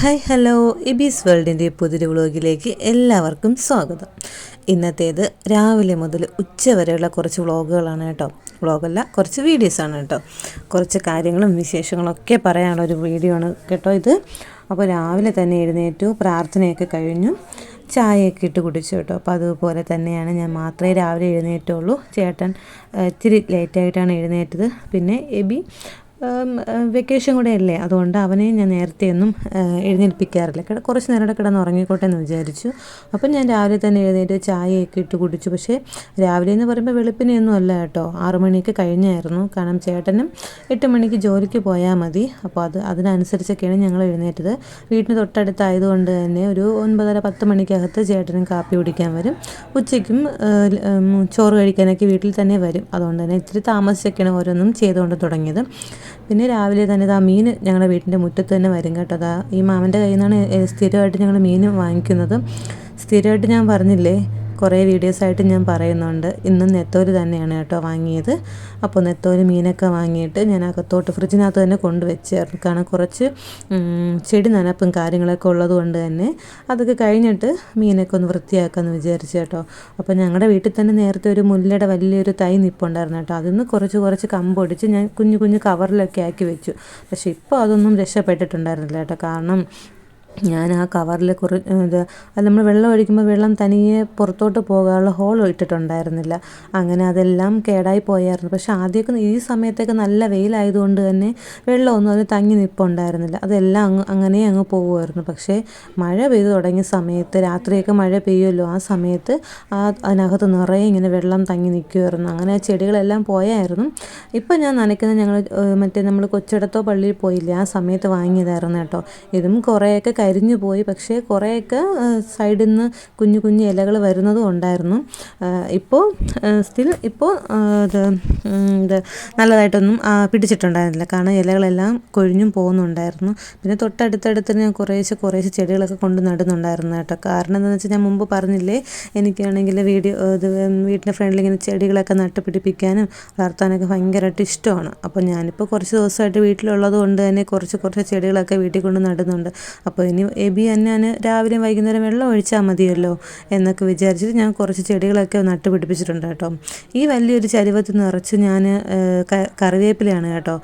Hi hello. ഇബീസ് വേൾഡിന്റെ പുതിയൊരു വ്ളോഗിലേക്ക് എല്ലാവർക്കും സ്വാഗതം. ഇന്നത്തേത് രാവിലെ മുതൽ ഉച്ച വരെയുള്ള കുറച്ച് വ്ളോഗുകളാണ് കേട്ടോ. വ്ളോഗല്ല കുറച്ച് വീഡിയോസാണ് കേട്ടോ. കുറച്ച് കാര്യങ്ങളും വിശേഷങ്ങളും ഒക്കെ പറയാനുള്ള ഒരു വീഡിയോ ആണ് കേട്ടോ ഇത്. അപ്പോൾ രാവിലെ തന്നെ എഴുന്നേറ്റു പ്രാർത്ഥനയൊക്കെ കഴിഞ്ഞു ചായയൊക്കെ ഇട്ട് കുടിച്ചു കേട്ടോ. അപ്പോൾ അതുപോലെ തന്നെയാണ് ഞാൻ മാത്രമേ രാവിലെ എഴുന്നേറ്റുള്ളൂ. ചേട്ടൻ ഇത്തിരി ലേറ്റായിട്ടാണ് എഴുന്നേറ്റത്. പിന്നെ എബി വെക്കേഷൻ കൂടെ അല്ലേ അതുകൊണ്ട് അവനെ ഞാൻ നേരത്തെയൊന്നും എഴുന്നേൽപ്പിക്കാറില്ല. കിട കുറച്ച് നേരം കൂടെ കിടന്ന് ഉറങ്ങിക്കോട്ടെ എന്ന് വിചാരിച്ചു. അപ്പം ഞാൻ രാവിലെ തന്നെ എഴുന്നേറ്റ് ചായയൊക്കെ ഇട്ട് കുടിച്ചു. പക്ഷേ രാവിലെ എന്ന് പറയുമ്പോൾ വെളുപ്പിനെയൊന്നും അല്ല കേട്ടോ. ആറു മണിയൊക്കെ കഴിഞ്ഞായിരുന്നു. കാരണം ചേട്ടനും എട്ട് മണിക്ക് ജോലിക്ക് പോയാൽ മതി. അപ്പോൾ അത് അതിനനുസരിച്ചൊക്കെയാണ് ഞങ്ങൾ എഴുന്നേറ്റത്. വീട്ടിന് തൊട്ടടുത്തായതുകൊണ്ട് തന്നെ ഒരു ഒൻപതര പത്ത് മണിക്കകത്ത് ചേട്ടനും കാപ്പി കുടിക്കാൻ വരും. ഉച്ചയ്ക്കും ചോറ് കഴിക്കാനൊക്കെ വീട്ടിൽ തന്നെ വരും. അതുകൊണ്ട് തന്നെ ഇത്തിരി താമസിച്ചൊക്കെയാണ് ഓരോന്നും ചെയ്തുകൊണ്ട് തുടങ്ങിയത്. പിന്നെ രാവിലെ തന്നെ ഇതാ മീൻ ഞങ്ങളുടെ വീട്ടിന്റെ മുറ്റത്ത് തന്നെ വരും കേട്ടോ അതാ ഈ മാമന്റെ കയ്യിൽ നിന്നാണ് സ്ഥിരമായിട്ട് ഞങ്ങൾ മീൻ വാങ്ങിക്കുന്നത്. സ്ഥിരമായിട്ട് ഞാൻ പറഞ്ഞില്ലേ കുറേ വീഡിയോസായിട്ട് ഞാൻ പറയുന്നുണ്ട്. ഇന്ന് നെത്തോൽ തന്നെയാണ് കേട്ടോ വാങ്ങിയത്. അപ്പോൾ നെത്തോൽ മീനൊക്കെ വാങ്ങിയിട്ട് ഞാൻ അകത്തോട്ട് ഫ്രിഡ്ജിനകത്ത് തന്നെ കൊണ്ടുവച്ചായിരുന്നു കാരണം കുറച്ച് ചെടി നനപ്പും കാര്യങ്ങളൊക്കെ ഉള്ളത് കൊണ്ട് തന്നെ അതൊക്കെ കഴിഞ്ഞിട്ട് മീനൊക്കെ ഒന്ന് വൃത്തിയാക്കാമെന്ന് വിചാരിച്ചു കേട്ടോ. അപ്പോൾ ഞങ്ങളുടെ വീട്ടിൽ തന്നെ നേരത്തെ ഒരു മുല്ലയുടെ വലിയൊരു തൈ നിപ്പുണ്ടായിരുന്നു കേട്ടോ. അതിൽ കുറച്ച് കുറച്ച് കമ്പൊടിച്ച് ഞാൻ കുഞ്ഞു കുഞ്ഞു കവറിലൊക്കെ ആക്കി വെച്ചു. പക്ഷേ ഇപ്പോൾ അതൊന്നും രക്ഷപ്പെട്ടിട്ടുണ്ടായിരുന്നില്ല കേട്ടോ. കാരണം ഞാൻ ആ കവറിൽ കുറ ഇത് അത് നമ്മൾ വെള്ളം ഒഴിക്കുമ്പോൾ വെള്ളം തനിയെ പുറത്തോട്ട് പോകാനുള്ള ഹോൾ ഇട്ടിട്ടുണ്ടായിരുന്നില്ല. അങ്ങനെ അതെല്ലാം കേടായി പോയായിരുന്നു. പക്ഷെ ആദ്യമൊക്കെ ഈ സമയത്തൊക്കെ നല്ല വെയിലായതുകൊണ്ട് തന്നെ വെള്ളമൊന്നും അതിന് തങ്ങി നിൽപ്പുണ്ടായിരുന്നില്ല അതെല്ലാം അങ്ങ് അങ്ങനെ അങ്ങ് പോകുമായിരുന്നു പക്ഷേ മഴ പെയ്തു തുടങ്ങിയ സമയത്ത് രാത്രിയൊക്കെ മഴ പെയ്യുമല്ലോ ആ സമയത്ത് ആ അതിനകത്ത് നിറയെ ഇങ്ങനെ വെള്ളം തങ്ങി നിൽക്കുമായിരുന്നു അങ്ങനെ ആ ചെടികളെല്ലാം പോയായിരുന്നു. ഇപ്പം ഞാൻ നനയ്ക്കുന്നത് ഞങ്ങൾ മറ്റേ നമ്മൾ കൊച്ചിടത്തോ പള്ളിയിൽ പോയില്ലേ ആ സമയത്ത് വാങ്ങിയതായിരുന്നു കേട്ടോ. ഇതും കുറേയൊക്കെ കരിഞ്ഞു പോയി. പക്ഷേ കുറേയൊക്കെ സൈഡിൽ നിന്ന് കുഞ്ഞു കുഞ്ഞു ഇലകൾ വരുന്നതും ഉണ്ടായിരുന്നു. ഇപ്പോൾ സ്റ്റിൽ ഇപ്പോൾ ഇത് ഇത് നല്ലതായിട്ടൊന്നും പിടിച്ചിട്ടുണ്ടായിരുന്നില്ല. കാരണം ഇലകളെല്ലാം കൊഴിഞ്ഞും പോകുന്നുണ്ടായിരുന്നു. പിന്നെ തൊട്ടടുത്തടുത്ത് ഞാൻ കുറേശ്ശെ കുറേശ്ശെ ചെടികളൊക്കെ കൊണ്ട് നടുന്നുണ്ടായിരുന്നു കേട്ടോ. കാരണം എന്താണെന്ന് വെച്ചാൽ ഞാൻ മുമ്പ് പറഞ്ഞില്ലേ എനിക്കാണെങ്കിൽ വീഡിയോ ഇത് വീട്ടിന്റെ ഫ്രണ്ടിൽ ഇങ്ങനെ ചെടികളൊക്കെ നട്ട് പിടിപ്പിക്കാനും വളർത്താനൊക്കെ ഭയങ്കരമായിട്ട് ഇഷ്ടമാണ്. അപ്പോൾ ഞാനിപ്പോൾ കുറച്ച് ദിവസമായിട്ട് വീട്ടിലുള്ളത് കൊണ്ട് തന്നെ കുറച്ച് കുറച്ച് ചെടികളൊക്കെ വീട്ടിൽ കൊണ്ട് നടുന്നുണ്ട്. അപ്പോൾ ഇനി എബി ഞാൻ രാവിലെയും വൈകുന്നേരം വെള്ളം ഒഴിച്ചാൽ മതിയല്ലോ എന്നൊക്കെ വിചാരിച്ചിട്ട് ഞാൻ കുറച്ച് ചെടികളൊക്കെ നട്ട് പിടിപ്പിച്ചിട്ടുണ്ട് കേട്ടോ. ഈ വലിയൊരു ചരുവത്തിൽ നിറച്ച് ഞാൻ കറിവേപ്പിലയാണ് കേട്ടോ.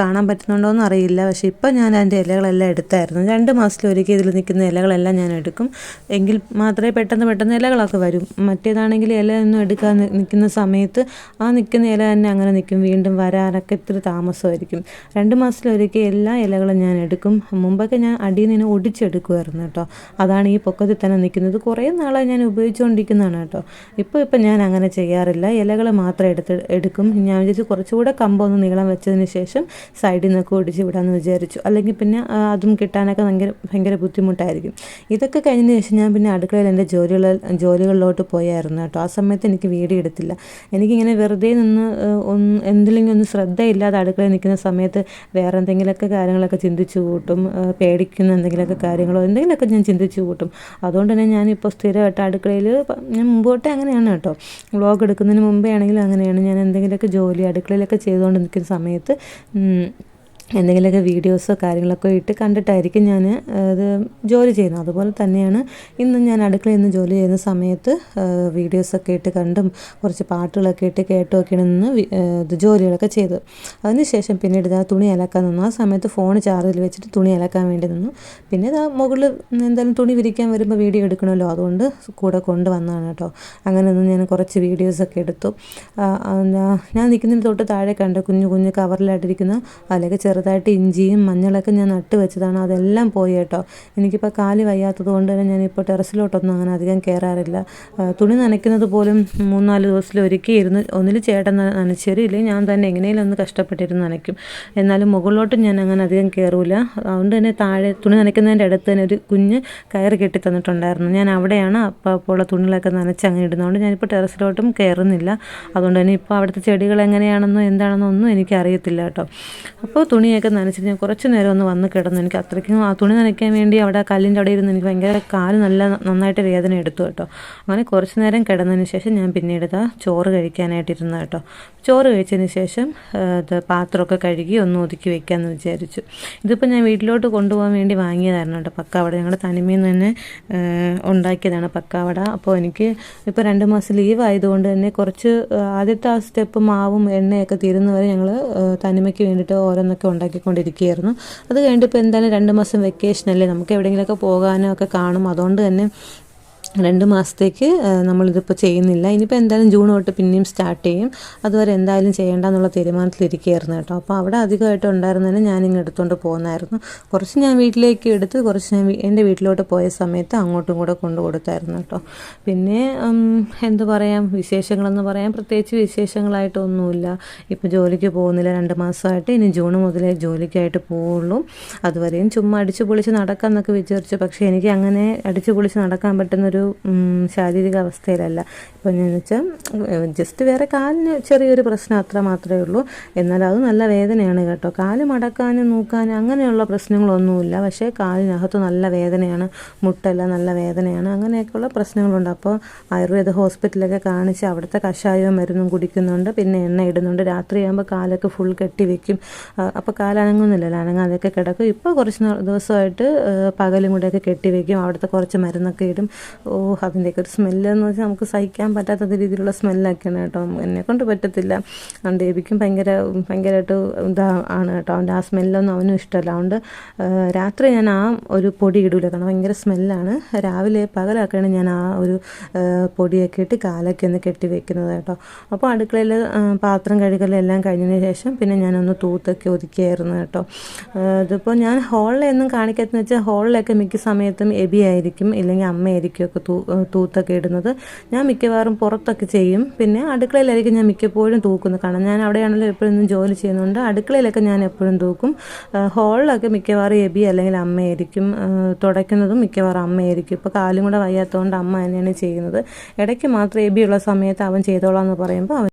കാണാൻ പറ്റുന്നുണ്ടോ എന്ന് അറിയില്ല. പക്ഷേ ഇപ്പം ഞാൻ അതിന്റെ ഇലകളെല്ലാം എടുത്തായിരുന്നു. രണ്ട് മാസത്തിലൊരിക്കൽ ഇതിൽ നിൽക്കുന്ന ഇലകളെല്ലാം ഞാൻ എടുക്കും. എങ്കിൽ മാത്രമേ പെട്ടെന്ന് പെട്ടെന്ന് ഇലകളൊക്കെ വരും. മറ്റേതാണെങ്കിൽ ഇല ഒന്നും എടുക്കാൻ നിൽക്കുന്ന സമയത്ത് ആ നിൽക്കുന്ന ഇല തന്നെ അങ്ങനെ നിൽക്കും. വീണ്ടും വരാനൊക്കെ ഇത്തിരി താമസമായിരിക്കും. രണ്ട് മാസത്തിലൊരിക്കൽ എല്ലാ ഇലകളും ഞാൻ എടുക്കും. മുമ്പൊക്കെ ഞാൻ അടിയിൽ നിന്ന് ഒടിച്ചെടുക്കുമായിരുന്നു കേട്ടോ. അതാണ് ഈ പൊക്കത്തിൽ തന്നെ നിൽക്കുന്നത്. കുറേ നാളായി ഞാൻ ഉപയോഗിച്ചുകൊണ്ടിരിക്കുന്നതാണ് കേട്ടോ. ഇപ്പോൾ ഇപ്പം ഞാൻ അങ്ങനെ ചെയ്യാറില്ല. ഇലകൾ മാത്രം എടുത്ത് എടുക്കും. ഞാൻ വിചാരിച്ചു കുറച്ചുകൂടെ കമ്പൊന്ന് നീളം വെച്ചതിന് ശേഷം സൈഡിൽ നിന്നൊക്കെ ഒടിച്ച് വിടാമെന്ന് വിചാരിച്ചു. അല്ലെങ്കിൽ പിന്നെ അതും കിട്ടാനൊക്കെ ഭയങ്കര ഭയങ്കര ബുദ്ധിമുട്ടായിരിക്കും. ഇതൊക്കെ കഴിഞ്ഞതിന് ശേഷം ഞാൻ പിന്നെ അടുക്കളയിൽ എന്റെ ജോലികൾ ജോലികളിലോട്ട് പോയായിരുന്നു കേട്ടോ. ആ സമയത്ത് എനിക്ക് വീഡിയോ എടുത്തില്ല. എനിക്കിങ്ങനെ വെറുതെ നിന്ന് ഏഹ്, ഒന്ന് ശ്രദ്ധയില്ലാതെ അടുക്കളയിൽ നിൽക്കുന്ന സമയത്ത് വേറെ എന്തെങ്കിലുമൊക്കെ കാര്യങ്ങളൊക്കെ ചിന്തിച്ചു കൂട്ടും പേടിക്കുന്ന എന്തെങ്കിലുമൊക്കെ കാര്യങ്ങളോ എന്തെങ്കിലുമൊക്കെ ഞാൻ ചിന്തിച്ചു കൂട്ടും. അതുകൊണ്ട് തന്നെ ഞാനിപ്പോൾ സ്ഥിരമായിട്ട് അടുക്കളയിൽ ഞാൻ മുമ്പോട്ടേ അങ്ങനെയാണ് കേട്ടോ. വ്ളോഗ് എടുക്കുന്നതിന് മുമ്പേ ആണെങ്കിലും അങ്ങനെയാണ്. ഞാൻ എന്തെങ്കിലുമൊക്കെ ജോലി അടുക്കളയിലൊക്കെ ചെയ്തുകൊണ്ട് നിൽക്കുന്ന സമയത്ത് എന്തെങ്കിലുമൊക്കെ വീഡിയോസോ കാര്യങ്ങളൊക്കെ ഇട്ട് കണ്ടിട്ടായിരിക്കും ഞാൻ ഇത് ജോലി ചെയ്യുന്നത്. അതുപോലെ തന്നെയാണ് ഇന്ന് ഞാൻ അടുക്കളയിൽ നിന്ന് ജോലി ചെയ്യുന്ന സമയത്ത് വീഡിയോസൊക്കെ ഇട്ട് കണ്ടും കുറച്ച് പാട്ടുകളൊക്കെ ഇട്ട് കേട്ടുമൊക്കെ നിന്ന് ഇത് ജോലികളൊക്കെ ചെയ്തത്. അതിനുശേഷം പിന്നീട് ഇതാ തുണി അലക്കാൻ നിന്നു. ആ സമയത്ത് ഫോൺ ചാർജിൽ വെച്ചിട്ട് തുണി അലക്കാൻ വേണ്ടി നിന്നു. പിന്നെ ഇതാ മുകളിൽ എന്തായാലും തുണി വിരിക്കാൻ വരുമ്പോൾ വീഡിയോ എടുക്കണമല്ലോ. അതുകൊണ്ട് കൂടെ കൊണ്ടുവന്നതാണ് കേട്ടോ. അങ്ങനെ നിന്ന് ഞാൻ കുറച്ച് വീഡിയോസൊക്കെ എടുത്തു. ഞാൻ നിൽക്കുന്നതിന് തൊട്ട് താഴെ കണ്ട കുഞ്ഞു കുഞ്ഞു കവറിലായിട്ടിരിക്കുന്ന അതിലൊക്കെ ചെറുതായിട്ട് ഇഞ്ചിയും മഞ്ഞളൊക്കെ ഞാൻ നട്ട് വെച്ചതാണ്. അതെല്ലാം പോയി കേട്ടോ. എനിക്കിപ്പോൾ കാൽ വയ്യാത്തത് കൊണ്ട് തന്നെ ഞാനിപ്പോൾ ടെറസിലോട്ടൊന്നും അങ്ങനെ അധികം കയറാറില്ല തുണി നനയ്ക്കുന്നത് പോലും മൂന്നാൽ ദിവസത്തിൽ ഒരിക്കൽ ഇരുന്ന് ഒന്നിൽ ചേട്ടൻ നനച്ചു ഞാൻ തന്നെ എങ്ങനെയും ഒന്ന് കഷ്ടപ്പെട്ടിരുന്ന് നനയ്ക്കും. എന്നാലും മുകളിലോട്ട് ഞാൻ അങ്ങനെ അധികം കയറൂല അതുകൊണ്ട് തന്നെ താഴെ തുണി നനയ്ക്കുന്നതിന്റെ അടുത്ത് തന്നെ ഒരു കുഞ്ഞ് കയറ് കെട്ടി തന്നിട്ടുണ്ടായിരുന്നു. ഞാൻ അവിടെയാണ് അപ്പോൾ അപ്പോൾ തുണികളൊക്കെ നനച്ച് അങ്ങനെ ഇടുന്നതുകൊണ്ട് ഞാനിപ്പോൾ ടെറസിലോട്ടും കയറുന്നില്ല അതുകൊണ്ട് തന്നെ ഇപ്പോൾ അവിടുത്തെ ചെടികൾ എങ്ങനെയാണെന്നോ എന്താണെന്നോ ഒന്നും എനിക്കറിയത്തില്ല കേട്ടോ. അപ്പോൾ തുണി തുണിയൊക്കെ നനച്ചിട്ട് ഞാൻ കുറച്ച് നേരം ഒന്ന് വന്ന് കിടന്നു. എനിക്ക് അത്രയ്ക്കും ആ തുണി നനയ്ക്കാൻ വേണ്ടി അവിടെ കല്ലിന്റെ അവിടെ ഇരുന്ന് എനിക്ക് ഭയങ്കര കാൽ നല്ല നന്നായിട്ട് വേദന എടുത്തു കേട്ടോ. അങ്ങനെ കുറച്ച് നേരം കിടന്നതിന് ശേഷം ഞാൻ പിന്നീട് ഇതാ ചോറ് കഴിക്കാനായിട്ടിരുന്ന കേട്ടോ. ചോറ് കഴിച്ചതിന് ശേഷം ഇത് പാത്രമൊക്കെ കഴുകി ഒന്ന് ഒതുക്കി വെക്കാമെന്ന് വിചാരിച്ചു. ഇതിപ്പോൾ ഞാൻ വീട്ടിലോട്ട് കൊണ്ടുപോകാൻ വേണ്ടി വാങ്ങിയതായിരുന്നു കേട്ടോ അവിടെ ഞങ്ങളുടെ തനിമയിൽ നിന്ന് തന്നെ ഉണ്ടാക്കിയതാണ് ഉണ്ടാക്കിയതാണ് പക്കാവട. അപ്പോൾ എനിക്ക് ഇപ്പോൾ രണ്ട് മാസം ലീവ് ആയതുകൊണ്ട് തന്നെ കുറച്ച് ആദ്യത്തെ ആ സ്റ്റെപ്പ് മാവും എണ്ണയൊക്കെ തീരുന്നവരെ ഞങ്ങൾ തനിമയ്ക്ക് വേണ്ടിയിട്ട് ഓരോന്നൊക്കെ ഉണ്ടാക്കിക്കൊണ്ടിരിക്കുകയായിരുന്നു. അത് കഴിഞ്ഞിട്ട് ഇപ്പോൾ എന്തായാലും രണ്ട് മാസം വെക്കേഷൻ അല്ലേ? നമുക്ക് എവിടെയെങ്കിലുമൊക്കെ പോകാനും ഒക്കെ കാണും. അതുകൊണ്ട് തന്നെ രണ്ട് മാസത്തേക്ക് നമ്മളിതിപ്പോൾ ചെയ്യുന്നില്ല. ഇനിയിപ്പോൾ എന്തായാലും ജൂൺ തൊട്ട് പിന്നെയും സ്റ്റാർട്ട് ചെയ്യും. അതുവരെ എന്തായാലും ചെയ്യേണ്ട എന്നുള്ള തീരുമാനത്തിലിരിക്കുകയായിരുന്നു കേട്ടോ. അപ്പോൾ അവിടെ അധികമായിട്ട് ഉണ്ടായിരുന്നതിന് ഞാൻ ഇങ്ങ് എടുത്തുകൊണ്ട് പോകുന്നായിരുന്നു കുറച്ച് ഞാൻ വീട്ടിലേക്ക് എടുത്ത് കുറച്ച് ഞാൻ എന്റെ വീട്ടിലോട്ട് പോയ സമയത്ത് അങ്ങോട്ടും കൂടെ കൊണ്ടു കൊടുത്തായിരുന്നു കേട്ടോ. പിന്നെ എന്ത് പറയാം? വിശേഷങ്ങളെന്ന് പറയാം. പ്രത്യേകിച്ച് വിശേഷങ്ങളായിട്ടൊന്നുമില്ല. ഇപ്പോൾ ജോലിക്ക് പോകുന്നില്ല. രണ്ട് മാസമായിട്ട്. ഇനി ജൂൺ മുതലേ ജോലിക്കായിട്ട് പോവുള്ളൂ. അതുവരെയും ചുമ്മാ അടിച്ചു പൊളിച്ച് നടക്കാം എന്നൊക്കെ വിചാരിച്ചു. പക്ഷേ എനിക്ക് അങ്ങനെ അടിച്ചു പൊളിച്ച് നടക്കാൻ പറ്റുന്നൊരു ശാരീരിക അവസ്ഥയിലല്ല. ഇപ്പം എന്ന് വെച്ചാൽ ജസ്റ്റ് വേറെ കാലിന് ചെറിയൊരു പ്രശ്നം അത്ര മാത്രമേ ഉള്ളൂ. എന്നാൽ അത് നല്ല വേദനയാണ് കേട്ടോ. കാൽ മടക്കാനും നോക്കാനും അങ്ങനെയുള്ള പ്രശ്നങ്ങളൊന്നുമില്ല. പക്ഷേ കാലിനകത്ത് നല്ല വേദനയാണ് മുട്ടല്ല നല്ല വേദനയാണ് അങ്ങനെയൊക്കെയുള്ള പ്രശ്നങ്ങളുണ്ട്. അപ്പോൾ ആയുർവേദ ഹോസ്പിറ്റലൊക്കെ കാണിച്ച് അവിടുത്തെ കഷായവും മരുന്നും കുടിക്കുന്നുണ്ട്. പിന്നെ എണ്ണ ഇടുന്നുണ്ട്. രാത്രിയാകുമ്പോൾ കാലൊക്കെ ഫുൾ കെട്ടി വെക്കും. അപ്പോൾ കാലനങ്ങുന്നില്ലല്ലോ. അനങ്ങാതെയൊക്കെ കിടക്കും. ഇപ്പോൾ കുറച്ച് ദിവസമായിട്ട് പകലും കൂടെയൊക്കെ കെട്ടി വെക്കും. അവിടുത്തെ കുറച്ച് മരുന്നൊക്കെ ഇടും. അതിന്റെയൊക്കെ ഒരു സ്മെല്ലെന്ന് വെച്ചാൽ നമുക്ക് സഹിക്കാൻ പറ്റാത്ത രീതിയിലുള്ള സ്മെല്ലൊക്കെയാണ് കേട്ടോ. എന്നെ കൊണ്ട് പറ്റത്തില്ല. ബേബിക്കും ഭയങ്കര ഭയങ്കരമായിട്ട് ഇതാ ആണ് കേട്ടോ. അവന്റെ ആ സ്മെല്ലൊന്നും അവനും ഇഷ്ടമല്ല. അതുകൊണ്ട് രാത്രി ഞാൻ ആ ഒരു പൊടി ഇടൂല. കാരണം ഭയങ്കര സ്മെല്ലാണ്. രാവിലെ പകലൊക്കെയാണ് ഞാൻ ആ ഒരു പൊടിയൊക്കെ ഇട്ട് കാലൊക്കെ ഒന്ന് കെട്ടി വെക്കുന്നത് കേട്ടോ. അപ്പോൾ അടുക്കളയിൽ പാത്രം കഴുകലെല്ലാം കഴിഞ്ഞതിന് ശേഷം പിന്നെ ഞാനൊന്ന് തൂത്തൊക്കെ ഒതുക്കിയായിരുന്നു കേട്ടോ. ഇതിപ്പോൾ ഞാൻ ഹോളിലൊന്നും കാണിക്കാത്തെന്ന് വെച്ചാൽ ഹോളിലൊക്കെ മിക്ക സമയത്തും എബി ആയിരിക്കും ഇല്ലെങ്കിൽ അമ്മയായിരിക്കും ഒക്കെ തൂ തൂത്തൊക്കെ ഇടുന്നത്. ഞാൻ മിക്കവാറും പുറത്തൊക്കെ ചെയ്യും. പിന്നെ അടുക്കളയിലായിരിക്കും ഞാൻ മിക്കപ്പോഴും തൂക്കുന്നത്. കാരണം ഞാൻ അവിടെയാണല്ലോ എപ്പോഴും ജോലി ചെയ്യുന്നുണ്ട് അടുക്കളയിലൊക്കെ ഞാൻ എപ്പോഴും തൂക്കും. ഹോളിലൊക്കെ മിക്കവാറും എബി അല്ലെങ്കിൽ അമ്മയായിരിക്കും തുടയ്ക്കുന്നതും മിക്കവാറും അമ്മയായിരിക്കും. ഇപ്പോൾ കാലും കൂടെ വയ്യാത്തതുകൊണ്ട് അമ്മ തന്നെയാണ് ചെയ്യുന്നത്. ഇടയ്ക്ക് മാത്രം എബി ഉള്ള സമയത്ത് അവൻ ചെയ്തോളാം എന്ന് പറയുമ്പോൾ അവൻ